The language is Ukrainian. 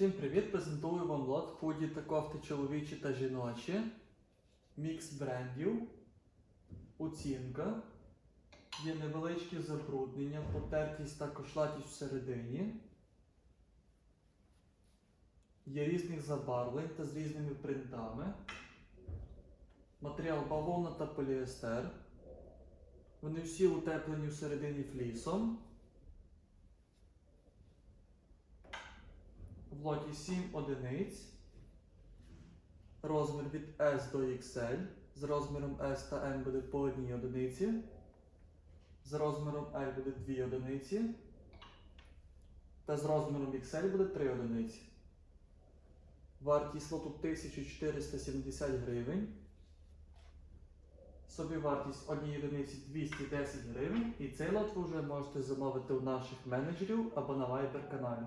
Всім привіт! Презентую вам лот худі та кофти чоловічі та жіночі. Мікс брендів. Оцінка. Є невеличкі забруднення, потертість та кошлатість всередині. Є різних забарвлень та з різними принтами. Матеріал бавовна та поліестер. Вони всі утеплені всередині флісом. В лоті 7 одиниць. Розмір від S до XL. З розміром S та M буде по одній одиниці. З розміром L буде 2 одиниці. Та з розміром XL буде 3 одиниці. Вартість лоту 1470 гривень. Собівартість однієї одиниці 210 гривень. І цей лот ви вже можете замовити у наших менеджерів або на Viber каналі.